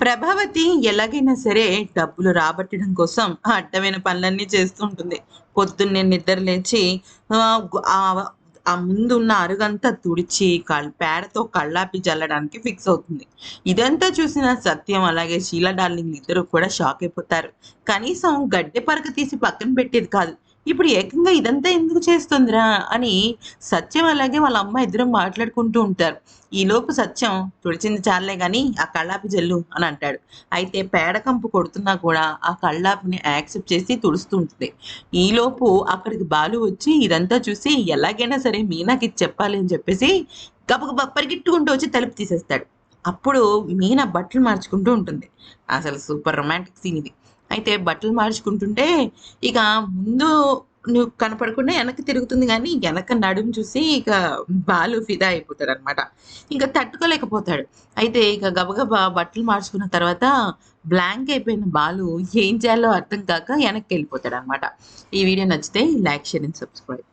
ప్రభావతి ఎలాగైనా సరే డబ్బులు రాబట్టడం కోసం అడ్డమైన పనులన్నీ చేస్తూ ఉంటుంది. పొద్దున్నే నిద్ర లేచి ఆ, గు- ముందున్న అరుగంతా తుడిచి కళ్ పేడతో కళ్ళాపి జల్లడానికి ఫిక్స్ అవుతుంది. ఇదంతా చూసిన సత్యం అలాగే షీలా డార్లింగ్ ఇద్దరు కూడా షాక్ అయిపోతారు. కనీసం గడ్డె పరక తీసి పక్కన పెట్టేది కాదు. ఇప్పుడు ఏకంగా ఇదంతా ఎందుకు చేస్తుందిరా అని సత్యం అలాగే వాళ్ళ అమ్మ ఇద్దరు మాట్లాడుకుంటూ ఉంటారు. ఈలోపు సత్యం తుడిచింది చాలే గాని ఆ కళ్ళాపి జల్లు అని అంటాడు. అయితే పేడకంపు కొడుతున్నా కూడా ఆ కళ్ళాపిని యాక్సెప్ట్ చేసి తుడుస్తూ ఉంటుంది. ఈలోపు అక్కడికి బాలు వచ్చి ఇదంతా చూసి ఎలాగైనా సరే మీనాకి ఇది చెప్పాలి అని చెప్పేసి గబగబా పరిగెట్టుకుంటూ వచ్చి తలుపు తీసేస్తాడు. అప్పుడు మీనా బట్టలు మార్చుకుంటూ ఉంటుంది. అసలు సూపర్ రొమాంటిక్ సీన్ ఇది. అయితే బట్టలు మార్చుకుంటుంటే ఇక ముందు నువ్వు కనపడకుండా వెనక్కి తిరుగుతుంది కానీ వెనక నడుము చూసి ఇక బాలు ఫిదా అయిపోతాడు అనమాట ఇంకా తట్టుకోలేకపోతాడు. అయితే ఇక గబగబా బట్టలు మార్చుకున్న తర్వాత బ్లాంక్ అయిపోయిన బాలు ఏం చేయాలో అర్థం కాక వెనక్కి వెళ్ళిపోతాడు అనమాట ఈ వీడియో నచ్చితే లైక్ షేర్ అండ్ సబ్స్క్రైబ్.